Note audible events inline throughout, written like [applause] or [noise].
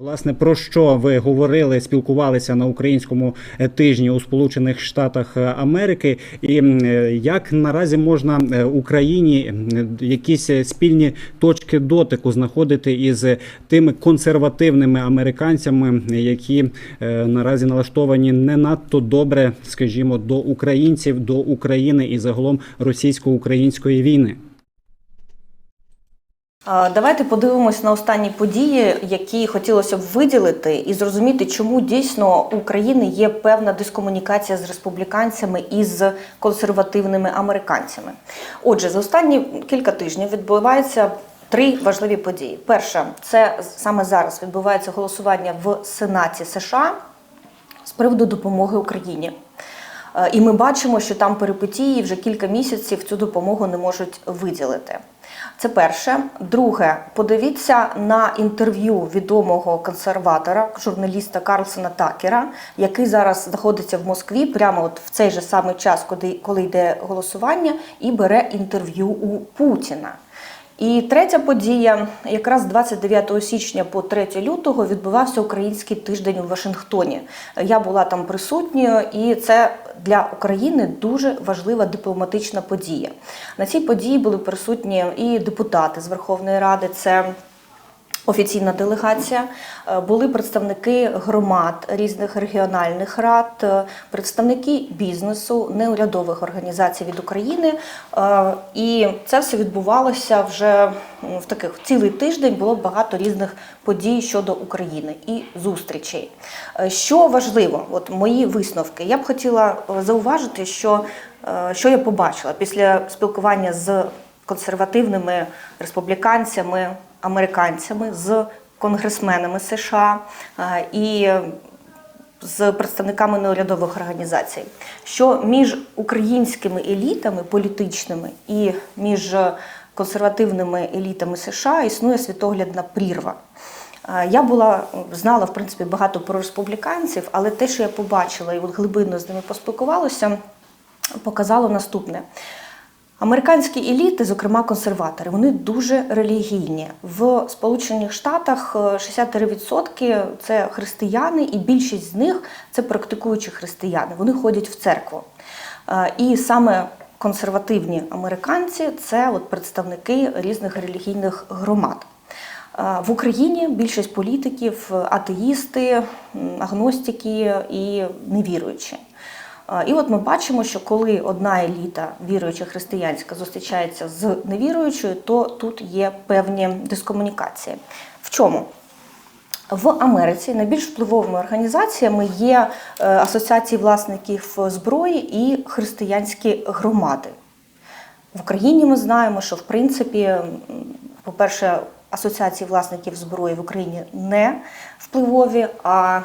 Власне, про що ви говорили, спілкувалися на українському е, тижні у Сполучених Штатах е, Америки, і е, як наразі можна Україні якісь спільні точки дотику знаходити із тими консервативними американцями, які наразі налаштовані не надто добре, скажімо, до українців, до України і загалом російсько-української війни? Давайте подивимось на останні події, які хотілося б виділити, і зрозуміти, чому дійсно у України є певна дискомунікація з республіканцями і з консервативними американцями. Отже, за останні кілька тижнів відбуваються три важливі події. Перша це саме зараз відбувається голосування в Сенаті США з приводу допомоги Україні. І ми бачимо, що там перипетії вже кілька місяців цю допомогу не можуть виділити. Це перше. Друге, подивіться на інтерв'ю відомого консерватора, журналіста Карлсона Такера, який зараз знаходиться в Москві прямо от в цей же самий час, коли, йде голосування, і бере інтерв'ю у Путіна. І третя подія, якраз 29 січня по 3 лютого відбувався український тиждень у Вашингтоні. Я була там присутньою, і це для України дуже важлива дипломатична подія. На цій події були присутні і депутати з Верховної Ради. Це Офіційна делегація Е, були представники громад різних регіональних рад, е, представники бізнесу, неурядових організацій від України. Е, І це все відбувалося вже в таких цілий тиждень. Було багато різних подій щодо України і зустрічей. Що важливо, от мої висновки, я б хотіла зауважити, що, що я побачила після спілкування з консервативними республіканцями, американцями, з конгресменами США е, і з представниками неурядових організацій, що між українськими елітами політичними і між консервативними елітами США існує світоглядна прірва. Е, Я була знала в принципі багато про республіканців, але те, що я побачила і от глибинно з ними поспілкувалася, показало наступне. Американські еліти, зокрема консерватори, вони дуже релігійні. В Сполучених Штатах е, 63% це християни, і більшість з них це практикуючі християни. Вони ходять в церкву. Е, І саме консервативні американці це от представники різних релігійних громад. Е, В Україні більшість політиків атеїсти, агностики і невіруючі. І от ми бачимо, що коли одна еліта віруюча християнська зустрічається з невіруючою, то тут є певні дискомунікації. В чому? В Америці найбільш впливовими організаціями є е, асоціації власників зброї і християнські громади. В Україні ми знаємо, що в принципі, по-перше, асоціації власників зброї в Україні не впливові, а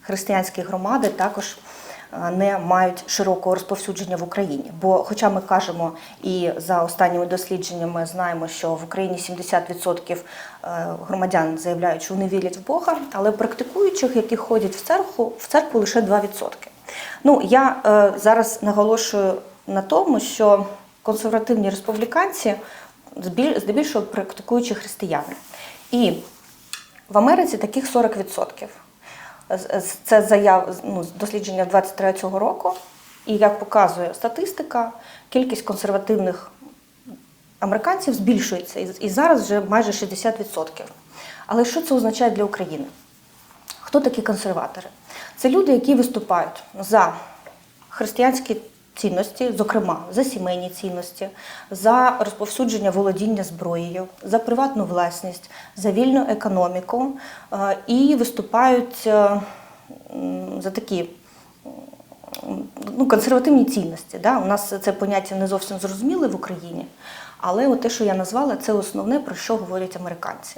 християнські громади також не мають широкого розповсюдження в Україні. Бо, хоча ми кажемо і за останніми дослідженнями знаємо, що в Україні 70% е, громадян заявляють, що вони вірять в Бога, але практикуючих, які ходять в церкву, в церкву лише 2%. Ну я е, зараз наголошую на тому, що консервативні республіканці здебільшого практикуючі християни. І в Америці таких 40%. Це заяв ну, дослідження 23-го року. І як показує статистика, кількість консервативних американців збільшується. І зараз вже майже 60%. Але що це означає для України? Хто такі консерватори? Це люди, які виступають за християнські цінності, зокрема за сімейні цінності, за розповсюдження володіння зброєю, за приватну власність, за вільну економіку е, і виступають е, за такі ну, консервативні цінності. Да? У нас це поняття не зовсім зрозуміле в Україні. Але от те, що я назвала, це основне, про що говорять американці.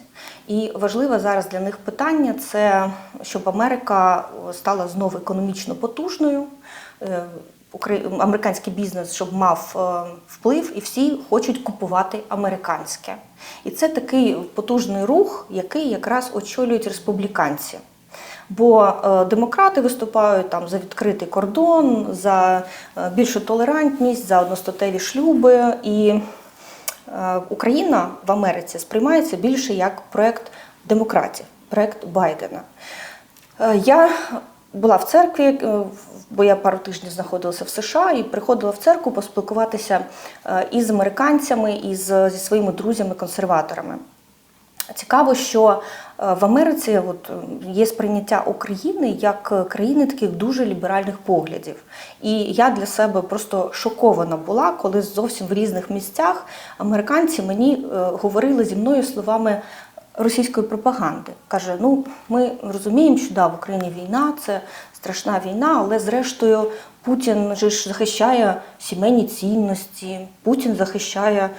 І важливе зараз для них питання це щоб Америка стала знову економічно потужною. Американський бізнес, щоб мав е, вплив, і всі хочуть купувати американське. І це такий потужний рух, який якраз очолюють республіканці. Бо е, демократи виступають там за відкритий кордон, за е, більшу толерантність, за одностатеві шлюби. І Україна в Америці сприймається більше як проект демократів. проект Байдена. Я була в церкві, е, бо я пару тижнів знаходилася в США і приходила в церкву поспілкуватися е, із американцями, і зі своїми друзями-консерваторами. Цікаво, що е, в Америці от, є сприйняття України як країни таких дуже ліберальних поглядів. І я для себе просто шокована була, коли зовсім в різних місцях американці мені говорили зі мною словами російської пропаганди. Каже: ну ми розуміємо, що да, в Україні війна, це страшна війна, але зрештою Путін же ж захищає сімейні цінності, Путін захищає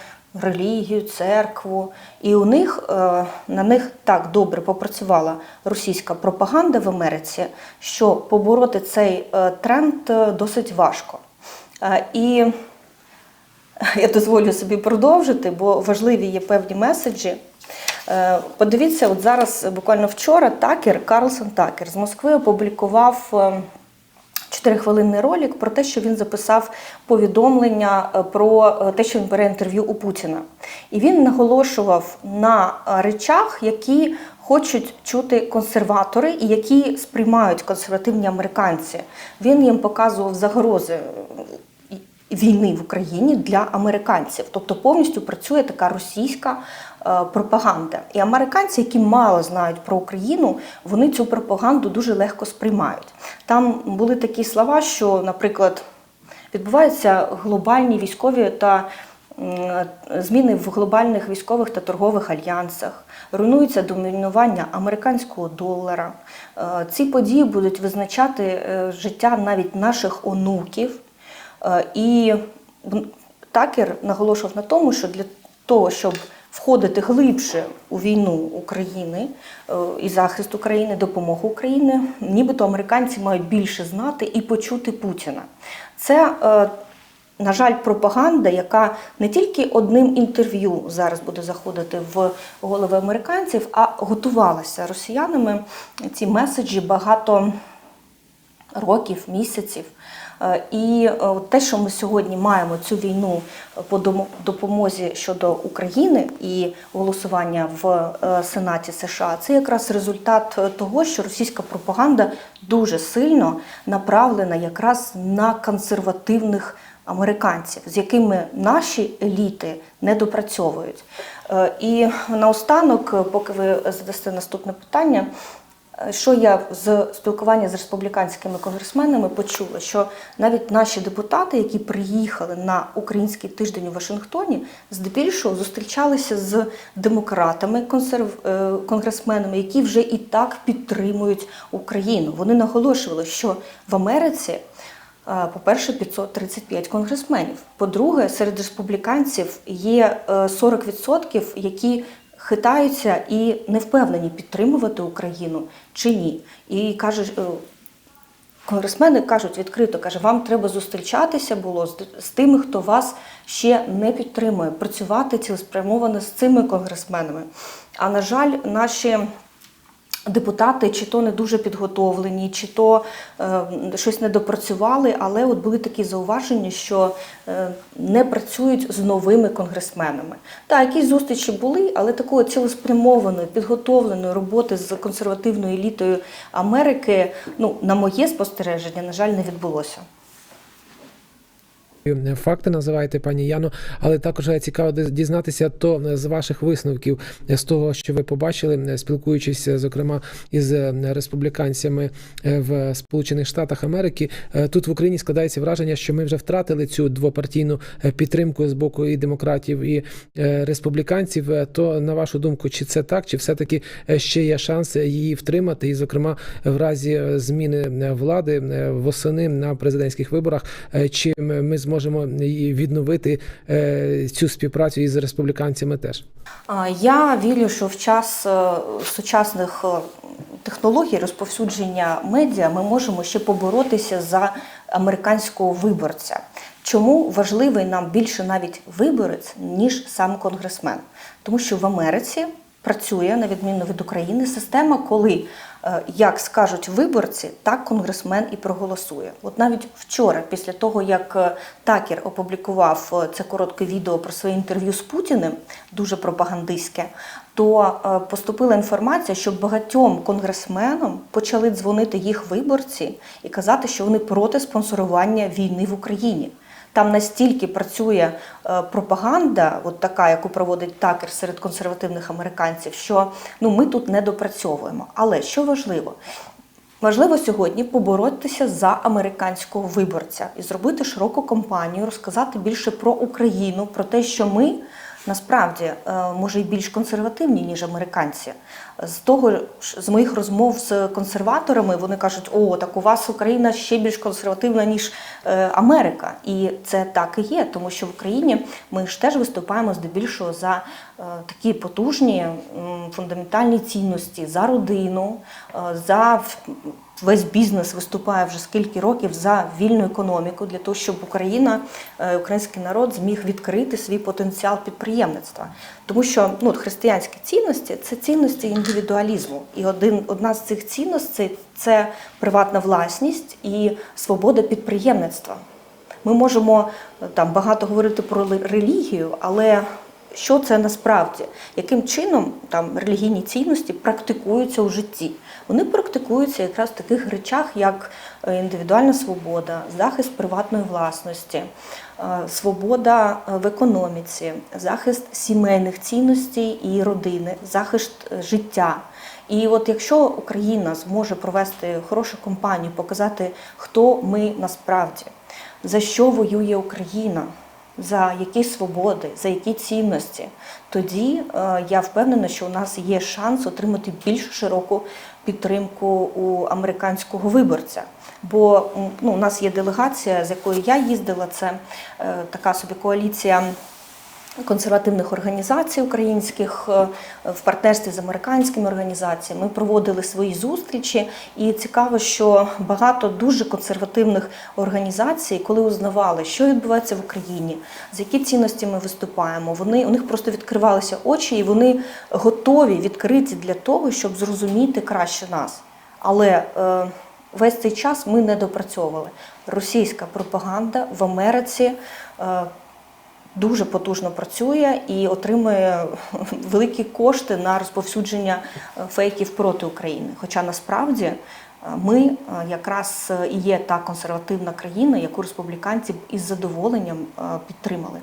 релігію, церкву. І у них е, на них так добре попрацювала російська пропаганда в Америці, що побороти цей е, тренд е, досить важко. І [laughs] я дозволю собі продовжити, бо важливі є певні меседжі. Е, Подивіться, от зараз буквально вчора Такер, Карлсон Такер з Москви опублікував е, чотирихвилинний ролик про те, що він записав повідомлення е, про е, те, що він бере інтерв'ю у Путіна. І він наголошував на е, речах, які хочуть чути консерватори і які сприймають консервативні американці. Він їм показував загрози е, війни в Україні для американців. Тобто повністю працює така російська е, пропаганда. І американці, які мало знають про Україну, вони цю пропаганду дуже легко сприймають. Там були такі слова, що, наприклад, відбуваються глобальні військові та зміни в глобальних військових та торгових альянсах, руйнується домінування американського долара. Е, Ці події будуть визначати е, життя навіть наших онуків. Е, І Такер наголошував на тому, що для того, щоб входити глибше у війну України е, і захист України, допомогу України, нібито американці мають більше знати і почути Путіна. Це, е, на жаль, пропаганда, яка не тільки одним інтерв'ю зараз буде заходити в голови американців, а готувалася росіянами ці меседжі багато років, місяців. Е, І е, те, що ми сьогодні маємо цю війну по допомозі щодо України і голосування в е, Сенаті США, це якраз результат того, що російська пропаганда дуже сильно направлена якраз на консервативних американців, з якими наші еліти не допрацьовують. І наостанок, поки ви задасте наступне питання. Е, Що я з спілкування з республіканськими конгресменами почула, що навіть наші депутати, які приїхали на український тиждень у Вашингтоні, здебільшого зустрічалися з демократами, консерв... е, конгресменами, які вже і так підтримують Україну. Вони наголошували, що в Америці. е, По-перше, 535 конгресменів. По-друге, серед республіканців є е, 40%, які хитаються і не впевнені підтримувати Україну чи ні. І каже, конгресмени кажуть відкрито, каже, вам треба зустрічатися було з тими, хто вас ще не підтримує, працювати цілеспрямовано з цими конгресменами. А на жаль, наші депутати чи то не дуже підготовлені, чи то е, щось не допрацювали, але от були такі зауваження, що е, не працюють з новими конгресменами. Так, якісь зустрічі були, але такої цілеспрямованої, підготовленої роботи з консервативною елітою Америки, ну, на моє спостереження, на жаль, не відбулося. Факти називаєте, пані Яно, але також цікаво дізнатися то з ваших висновків з того, що ви побачили, спілкуючись зокрема із республіканцями в Сполучених Штатах Америки. Тут в Україні складається враження, що ми вже втратили цю двопартійну підтримку з боку і демократів, і республіканців. То на вашу думку, чи це так, чи все таки ще є шанс її втримати, і зокрема в разі зміни влади восени на президентських виборах, чи ми зможемо і відновити е, цю співпрацю із республіканцями теж. Я вірю, що в час е, сучасних е, технологій розповсюдження медіа ми можемо ще поборотися за американського виборця. Чому важливий нам більше навіть виборець, ніж сам конгресмен? Тому що в Америці працює, на відміну від України, система, коли е, як скажуть виборці, так конгресмен і проголосує. От навіть вчора, після того як е, Такер опублікував е, це коротке відео про своє інтерв'ю з Путіним, дуже пропагандистське, то поступила інформація, що багатьом конгресменам почали дзвонити їх виборці і казати, що вони проти спонсорування війни в Україні. Там настільки працює е, пропаганда, от така, яку проводить такер серед консервативних американців, що ну ми тут не допрацьовуємо. Але що важливо, Важливо сьогодні поборотися за американського виборця і зробити широку кампанію, розказати більше про Україну, про те, що ми насправді е, може і більш консервативні, ніж американці. З того з моїх розмов з консерваторами вони кажуть, о, так у вас Україна ще більш консервативна, ніж е, Америка. І це так і є, тому що в Україні ми ж теж виступаємо здебільшого за е, такі потужні фундаментальні цінності, за родину, за весь бізнес виступає вже скільки років за вільну економіку для того, щоб Україна, е, український народ зміг відкрити свій потенціал підприємництва. Тому що ну, християнські цінності це цінності індивідуалізму. І один, одна з цих цінностей це приватна власність і свобода підприємництва. Ми можемо е, там багато говорити про релігію, але що це насправді? Яким чином там релігійні цінності практикуються у житті? Вони практикуються якраз в таких речах, як е, індивідуальна свобода, захист приватної власності, е, свобода е, в економіці, захист сімейних цінностей і родини, захист життя. І от якщо Україна зможе провести хорошу кампанію, показати, хто ми насправді, за що воює Україна, за які свободи, за які цінності, тоді я впевнена, що у нас є шанс отримати більш широку підтримку у американського виборця. Бо ну, у нас є делегація, з якою я їздила, це е, така собі коаліція консервативних організацій українських е, в партнерстві з американськими організаціями. Ми проводили свої зустрічі, і цікаво, що багато дуже консервативних організацій, коли узнавали, що відбувається в Україні, з які цінності ми виступаємо, вони у них просто відкривалися очі, і вони готові відкриті для того, щоб зрозуміти краще нас. Але е, весь цей час ми не допрацьовували. Російська пропаганда в Америці. Е, дуже потужно працює і отримує великі кошти на розповсюдження е, фейків проти України. Хоча насправді е, ми е, якраз і є та консервативна країна, яку республіканці із задоволенням підтримали.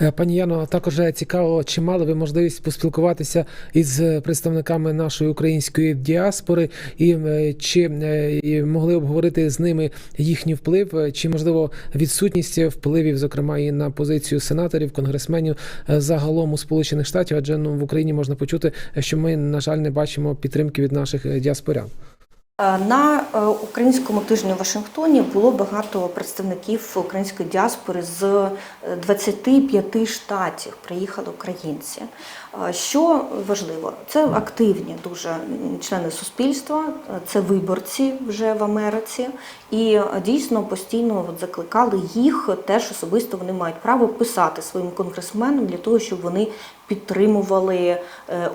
Е, Пані Яно, також цікаво, чи мали ви можливість поспілкуватися із представниками нашої української діаспори, і е, чи е, могли обговорити з ними їхній вплив, е, чи можливо відсутність впливів, зокрема і на позицію сенаторів, конгресменів е, загалом у Сполучених Штатів, адже ну в Україні можна почути, що ми на жаль не бачимо підтримки від наших е, діаспорян. Е, На е, українському тижні в Вашингтоні було багато представників української діаспори з е, 25 штатів. Приїхали українці. Е, Що важливо, це активні дуже члени суспільства, е, це виборці вже в Америці, і е, дійсно постійно закликали їх теж особисто. Вони мають право писати своїм конгресменам для того, щоб вони підтримували е,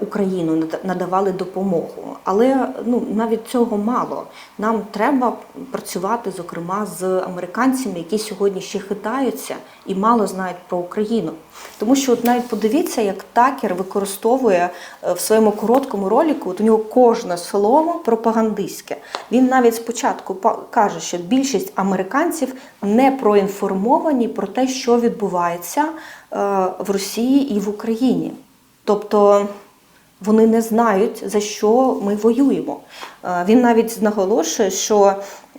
Україну, нада- надавали допомогу. Але ну навіть цього мало. Нам треба працювати, зокрема, з американцями, які сьогодні ще хитаються і мало знають про Україну. Тому що от навіть подивіться, як такер використовує е, в своєму короткому ролику. От у нього кожне слово пропагандистське. Він навіть спочатку каже, що більшість американців не проінформовані про те, що відбувається в Росії і в Україні. Тобто вони не знають, за що ми воюємо. Е, Він навіть наголошує, що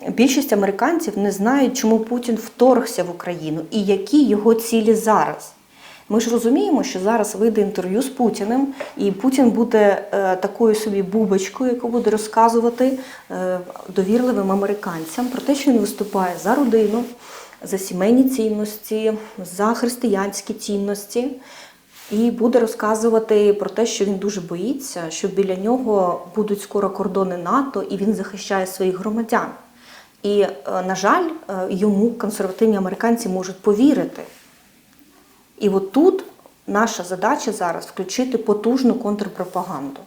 більшість американців не знають, чому Путін вторгся в Україну і які його цілі зараз. Ми ж розуміємо, що зараз вийде інтерв'ю з Путіним, і Путін буде е, такою собі бубочкою, яку буде розказувати е, довірливим американцям про те, що він виступає за родину, за сімейні цінності, за християнські цінності. І буде розказувати про те, що він дуже боїться, що біля нього будуть скоро кордони НАТО, і він захищає своїх громадян. І, е, на жаль, е, йому консервативні американці можуть повірити. І от тут наша задача зараз включити потужну контрпропаганду.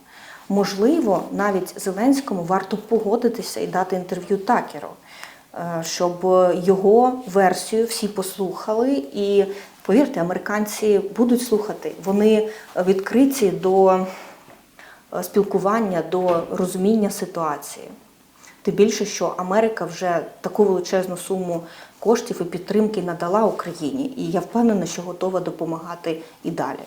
Можливо, навіть Зеленському варто погодитися і дати інтерв'ю Такеру, щоб його версію всі послухали і Повірте, американці будуть слухати. Вони відкриті до е, спілкування, до розуміння ситуації. Тим більше, що Америка вже таку величезну суму коштів і підтримки надала Україні, і я впевнена, що готова допомагати і далі.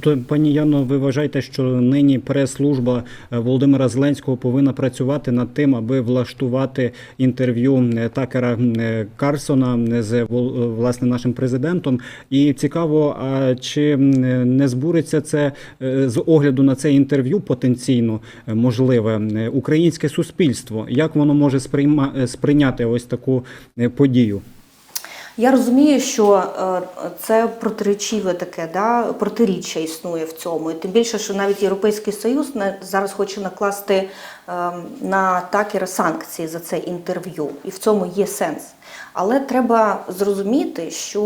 То, пані Яно, ви вважаєте, що нині прес-служба е, Володимира Зеленського повинна працювати над тим, аби влаштувати інтерв'ю е, Такера е, Карсона з власне нашим президентом? І цікаво, а чи не збуриться це з огляду на це інтерв'ю потенційно можливе українське суспільство? Як воно може сприйма сприйняти ось таку подію? Я розумію, що е, це протиречиве таке, да, протиріччя існує в цьому. І тим більше, що навіть Європейський Союз зараз хоче накласти е, на такера санкції за це інтерв'ю. І в цьому є сенс. Але треба зрозуміти, що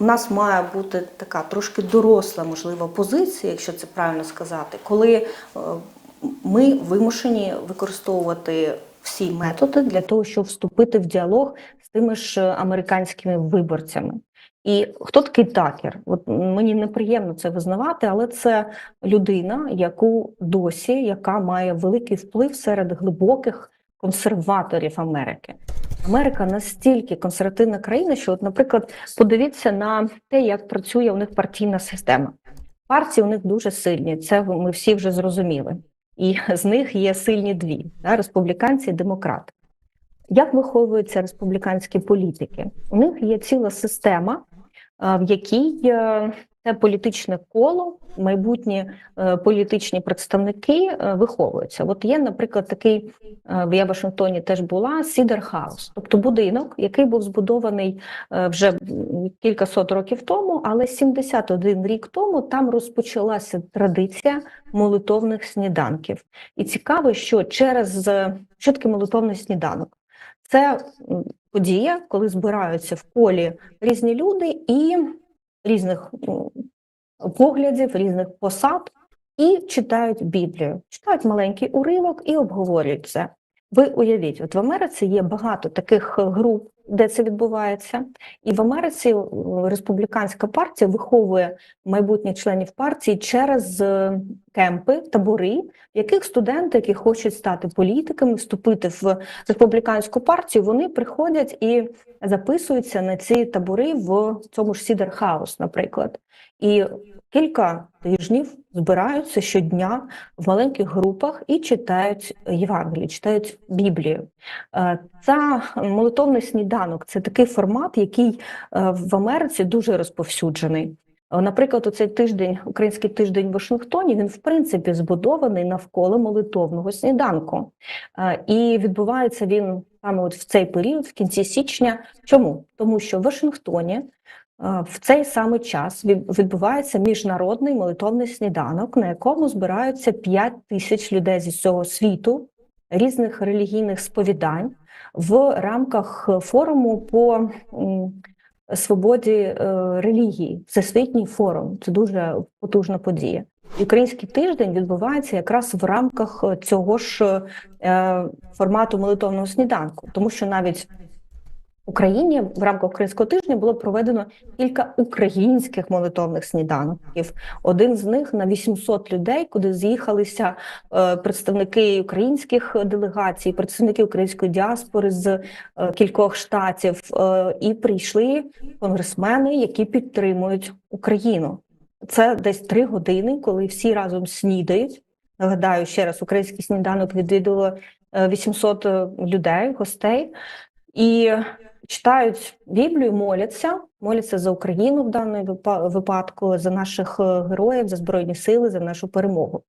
у нас має бути така трошки доросла, можливо, позиція, якщо це правильно сказати, коли е, ми вимушені використовувати всі методи для того, щоб вступити в діалог тими ж е, американськими виборцями. І хто такий такер? От мені неприємно це визнавати, але це людина, яку досі, яка має великий вплив серед глибоких консерваторів Америки. Америка настільки консервативна країна, що, от, наприклад, подивіться на те, як працює у них партійна система. Партії у них дуже сильні, це ми всі вже зрозуміли. І з них є сильні дві: да, республіканці і демократи. Як виховуються республіканські політики? У них є ціла система, е, в якій е, це політичне коло, майбутні е, політичні представники виховуються. От є, наприклад, такий е, я в Вашингтоні теж була Сідер Хаус, тобто будинок, який був збудований вже м, кількасот років тому, але 71 рік тому там розпочалася традиція молитовних сніданків. І цікаво, що через що таке молитовний сніданок? Це подія, коли збираються в колі різні люди і різних поглядів, різних посад, і читають Біблію, читають маленький уривок і обговорюють це. Ви уявіть, от в Америці є багато таких е, груп, де це відбувається, і в Америці е, республіканська партія виховує майбутніх членів партії через е, кемпи, табори, в яких студенти, які хочуть стати політиками, вступити в республіканську партію, вони приходять і записуються на ці табори в цьому ж Сідер Хаус, наприклад. І кілька тижнів збираються щодня в маленьких групах і читають Євангелію, читають Біблію. Це молитовний сніданок це такий формат, який е, в Америці дуже розповсюджений. Е, Наприклад, оцей тиждень, український тиждень в Вашингтоні, він в принципі збудований навколо молитовного сніданку. Е, І відбувається він саме от в цей період, в кінці січня. Чому? Тому що в Вашингтоні в цей самий час відбувається міжнародний молитовний сніданок, на якому збираються 5 тисяч людей зі всього світу, різних релігійних сповідань в рамках е, форуму по свободі е, релігії, всесвітній форум. Це дуже потужна подія. Український тиждень відбувається якраз в рамках е, цього ж е, формату молитовного сніданку, тому що навіть Україні в рамках українського тижня було проведено кілька українських молитовних сніданків. Один з них на 800 людей, куди з'їхалися е, представники українських делегацій, представники української діаспори з е, кількох штатів, е, і прийшли конгресмени, які підтримують Україну. Це десь три години, коли всі разом снідають. Нагадаю, ще раз український сніданок відвідало е, 800 людей, гостей, і читають Біблію, моляться, моляться за Україну в даному випадку, за наших е, героїв, за збройні сили, за нашу перемогу.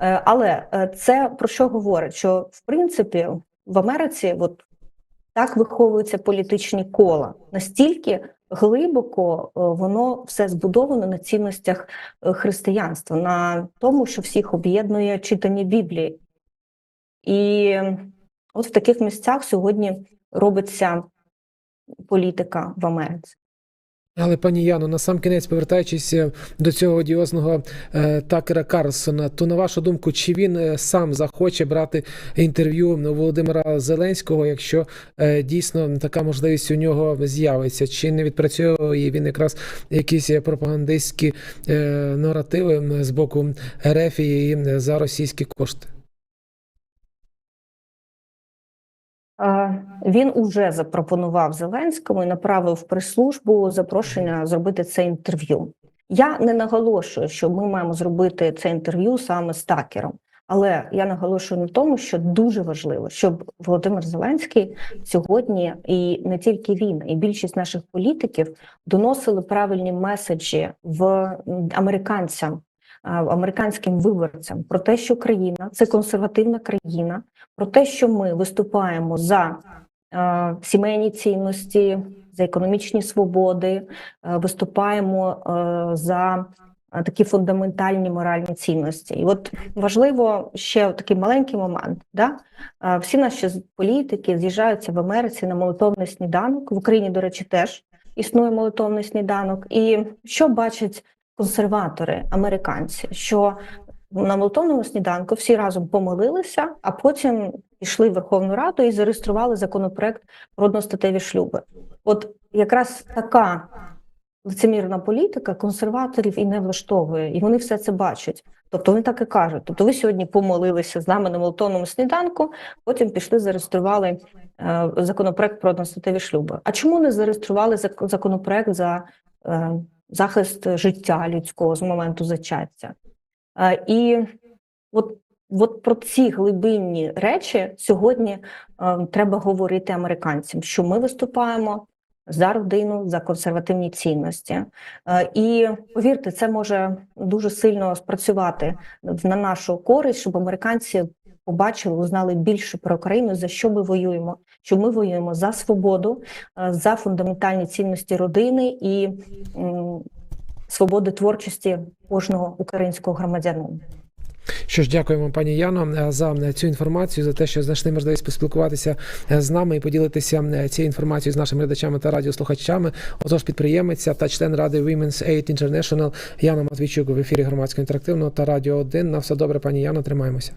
Е, Але е, це про що говорить? Що в принципі в Америці от так виховуються політичні кола настільки глибоко воно все збудовано на цінностях християнства, на тому, що всіх об'єднує читання Біблії. І от в таких місцях сьогодні робиться політика в Америці. Але пані Яно, на сам кінець, повертаючись е, до цього одіозного е, Такера Карлсона, то на вашу думку, чи він е, сам захоче брати інтерв'ю Володимира Зеленського, якщо е, дійсно така можливість у нього з'явиться? Чи не відпрацьовує він якраз якісь е, пропагандистські е, наративи з боку РФ і за російські кошти? Він уже запропонував Зеленському і направив прес-службу запрошення зробити це інтерв'ю. Я не наголошую, що ми маємо зробити це інтерв'ю саме з Такером, але я наголошую на тому, що дуже важливо, щоб Володимир Зеленський сьогодні і не тільки він, і більшість наших політиків доносили правильні меседжі в американцям, американським виборцям про те, що країна це консервативна країна, про те, що ми виступаємо за сімейні цінності, за економічні свободи, виступаємо за такі фундаментальні моральні цінності. І от важливо ще такий маленький момент. Да? Всі наші політики з'їжджаються в Америці на молитовний сніданок. В Україні, до речі, теж існує молитовний сніданок. І що бачать консерватори, американці? Що на молитовному сніданку всі разом помолилися, а потім пішли в Верховну Раду і зареєстрували законопроект про одностатеві шлюби. От якраз така лицемірна політика консерваторів і не влаштовує, і вони все це бачать. Тобто вони так і кажуть. Тобто, ви сьогодні помолилися з нами на молитовному сніданку, потім пішли зареєстрували е, законопроект про одностатеві шлюби. А чому не зареєстрували зак- законопроект за е, захист життя людського з моменту зачаття? Е, І от, от про ці глибинні речі сьогодні е, треба говорити американцям, що ми виступаємо за родину, за консервативні цінності. Е, І повірте, це може дуже сильно спрацювати на нашу користь, щоб американці побачили, узнали більше про Україну, за що ми воюємо. Що ми воюємо за свободу, е, за фундаментальні цінності родини і свободи творчості кожного українського громадянина. Що ж, дякуємо, пані Яно, е, за цю інформацію, за те, що знайшли можливість поспілкуватися е, з нами і поділитися е, цією інформацією з нашими глядачами та радіослухачами. Отож, підприємиця та член ради Women's Aid International Яна Матвійчук в ефірі громадського інтерактивного та радіо 1. На все добре, пані Яно, тримаємося.